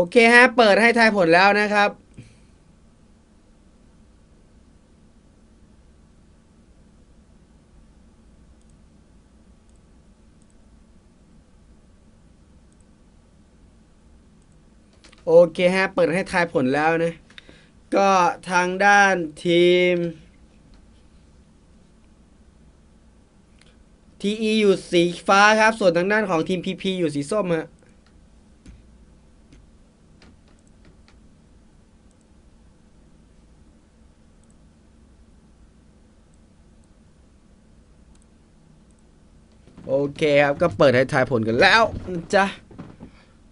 โอเคฮะ เปิดให้ทายผลแล้วนะครับ โอเคฮะ เปิดให้ทายผลแล้วนะ ก็ทางด้านทีม TE อยู่สีฟ้าครับ ส่วนทางด้านของทีม PP อยู่สีส้มฮะ โอเคครับ ก็เปิดให้ทายผลกันแล้วจ้ะ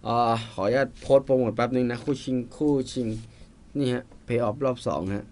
อ่าขออนุญาตโพสโปรโมทแป๊บนึงนะ คู่ชิงคู่ชิง นี่ฮะเพย์ออฟรอบสองฮะ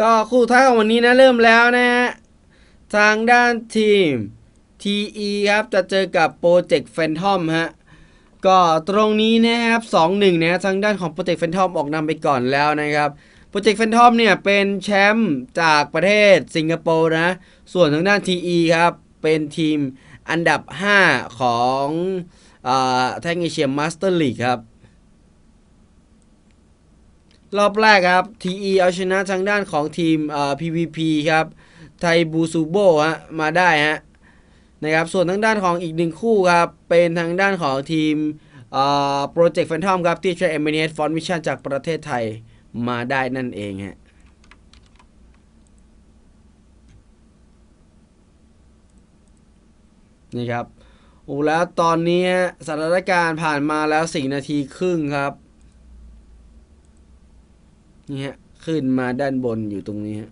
ก็คู่ท้ายของวันนี้นะเริ่มแล้วนะฮะทางด้านทีม TE ครับจะเจอกับโปรเจกต์แฟนทอมฮะก็ตรงนี้นะครับ2-1นะทางด้านของโปรเจกต์แฟนทอมออกนำไปก่อนแล้วนะครับโปรเจกต์แฟนทอมเนี่ยเป็นแชมป์จากประเทศสิงคโปร์นะ ส่วนทางด้าน TE ครับเป็นทีมอันดับ 5 ของอแท่งเอเชียมาสเตอร์ลีกครับ รอบแรกครับ TE เอาชนะทางด้านของทีม PVP ครับ ไทบูซูโบฮะ มาได้ฮะ นะครับ ส่วนทางด้านของอีกหนึ่งคู่ครับ เป็นทางด้านของทีมโปรเจกต์แฟนทอมครับ ที่ใช้ m อ n เ t ฟอนมิชชั่นจากประเทศไทยมาได้นั่นเองฮะนี่ครับโอ้แล้วตอนนี้สถานการณ์ผ่านมาแล้ว 4 นาทีครึ่งครับ นี่ฮะขึ้นมาด้านบนอยู่ตรงนี้ฮะ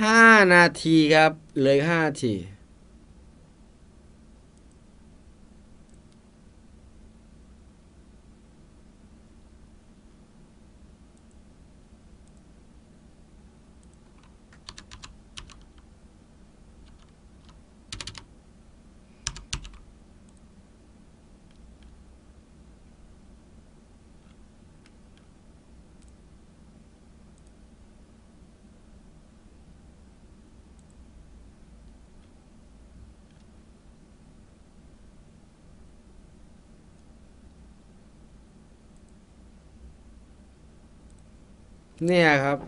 ห้านาทีครับ เลยห้านาที เนี่ยครับ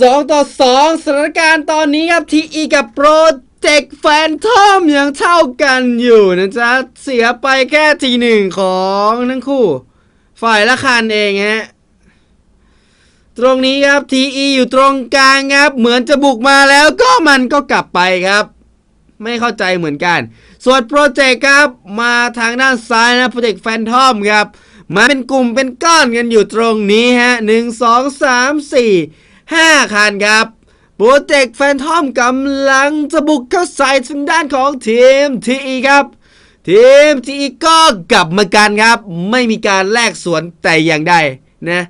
สองต่อสองสถานการณ์ตอนนี้ครับทีอีกับโปรเจกต์แฟนทอมยังเท่ากันอยู่นะจ๊ะ เสียไปแค่ทีหนึ่งของทั้งคู่ ฝ่ายละคันเองฮะตรงนี้ครับ TE อยู่ตรงกลางครับ เหมือนจะบุกมาแล้วก็มันก็กลับไปครับ ไม่เข้าใจเหมือนกัน ส่วนโปรเจกต์ครับ มาทางด้านซ้ายนะโปรเจกต์แฟนทอมครับ มาเป็นกลุ่มเป็นก้อนกันอยู่ตรงนี้ฮะหนึ่งสองสามสี่ห้าคันครับโปรเจกต์แฟนทอมกำลังจะบุกเข้าใส่ทางด้านของทีม TE ครับ ทีม TE ก็กลับมากันครับ ไม่มีการแลกสวนแต่อย่างใดนะ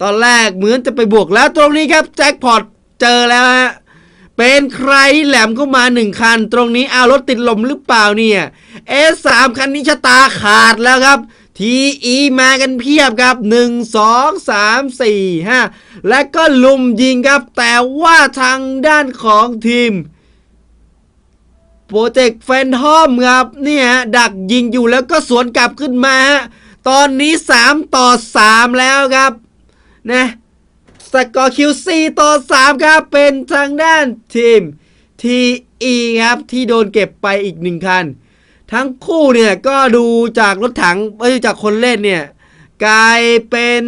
ตอนแรกเหมือนจะไปบวกแล้วตรงนี้ครับแจ็คพอตเจอแล้วฮะเป็นใครแหลมเข้ามาหนึ่งคัน ตรงนี้เอารถติดลมหรือเปล่าเนี่ย S3 คันนี้ชะตาขาดแล้วครับ TE มากันเพียบครับ 1 2 3 4 5 และก็ลุมยิงครับ แต่ว่าทางด้านของทีมโปรเจกต์แฟนทอมครับเนี่ยดักยิงอยู่แล้วก็สวนกลับขึ้นมาฮะตอนนี้ 3 ต่อ 3 แล้วครับนะสกอร์คิว4ต่อ 3 ครับ เป็นทางด้านทีม TE ครับที่โดนเก็บไปอีกหนึ่งคัน ทั้งคู่เนี่ยก็ดูจากรถถังเอ้ยจากคนเล่นเนี่ยกลายเป็น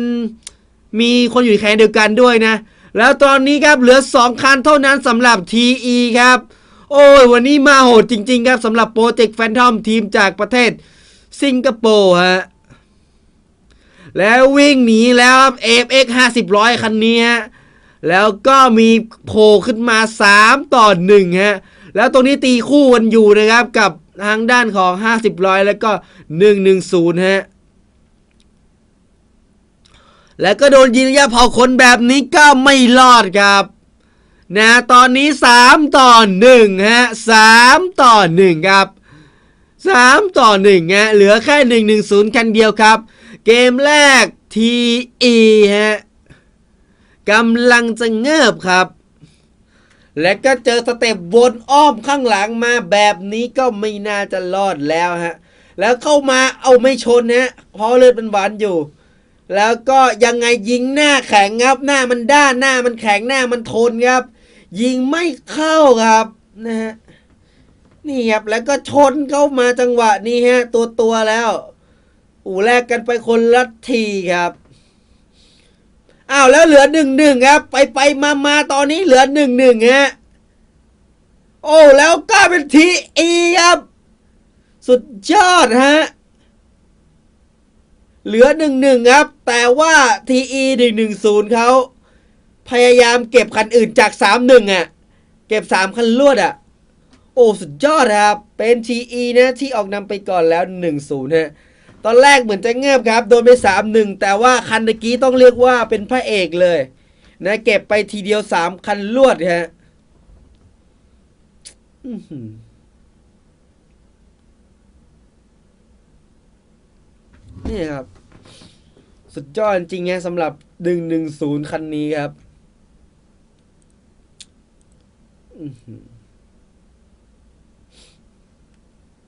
มีคนอยู่ในแคนเดียวกันด้วยนะ แล้วตอนนี้ครับเหลือ 2 คันเท่านั้นสำหรับ TE ครับ โอ้ยวันนี้มาโหดจริง ๆ ครับสำหรับโปรเจกต์แฟนทอมทีมจากประเทศสิงคโปร์ฮะแล้ววิ่งหนีแล้วครับ FX 50ร้อยคันนี้แล้วก็มีโผล่ขึ้นมา 3 ต่อ1ฮะแล้วตรงนี้ตีคู่กันอยู่นะครับกับ ทางด้านของ 50ร้อยแล้วก็ 110ฮะแล้วก็โดนยิงระยะเผาขนแบบนี้ก็ไม่รอดครับนะตอนนี้ 3 ต่อ1ฮะ3ต่อ1ครับ3ต่อ1ฮะเหลือแค่ 1 1 0คันเดียวครับ เกมแรก TE ฮะกำลังจะเงิบครับ และก็เจอสเต็ปวนอ้อมข้างหลังมาแบบนี้ก็ไม่น่าจะรอดแล้วฮะ แล้วเข้ามาเอาไม่ชนฮะเพราะเลือดเป็นหวานอยู่ แล้วก็ยังไงยิงหน้าแข็งครับ หน้ามันด้านหน้ามันแข็งหน้ามันทนครับ ยิงไม่เข้าครับนะฮะนี่ครับแล้วก็ชนเข้ามาจังหวะนี้ฮะ ตัวตัวแล้ว อู่แลกกันไปคนละทีครับ อ้าวแล้วเหลือหนึ่งหนึ่งครับ ไปไปมามาตอนนี้เหลือหนึ่งหนึ่งฮะโอ้แล้วก็เป็นทีอีครับ สุดยอดฮะเหลือหนึ่งหนึ่งครับ แต่ว่า TE หนึ่งหนึ่งศูนย์เขาพยายามเก็บคันอื่นจากสามหนึ่งอะ เก็บสามคันรวดอะ โอ้สุดยอดครับ เป็น TE นะที่ออกนำไปก่อนแล้วหนึ่งศูนย์ฮะ ตอนแรกเหมือนจะเงียบครับ โดนไปสามหนึ่งแต่ว่าคันตะกี้ต้องเรียกว่าเป็นพระเอกเลย นะเก็บไปทีเดียวสามคันรวดฮะนี่ครับ สุดยอดจริงๆฮะสำหรับหนึ่งหนึ่งศูนย์คันนี้ครับ อือหือ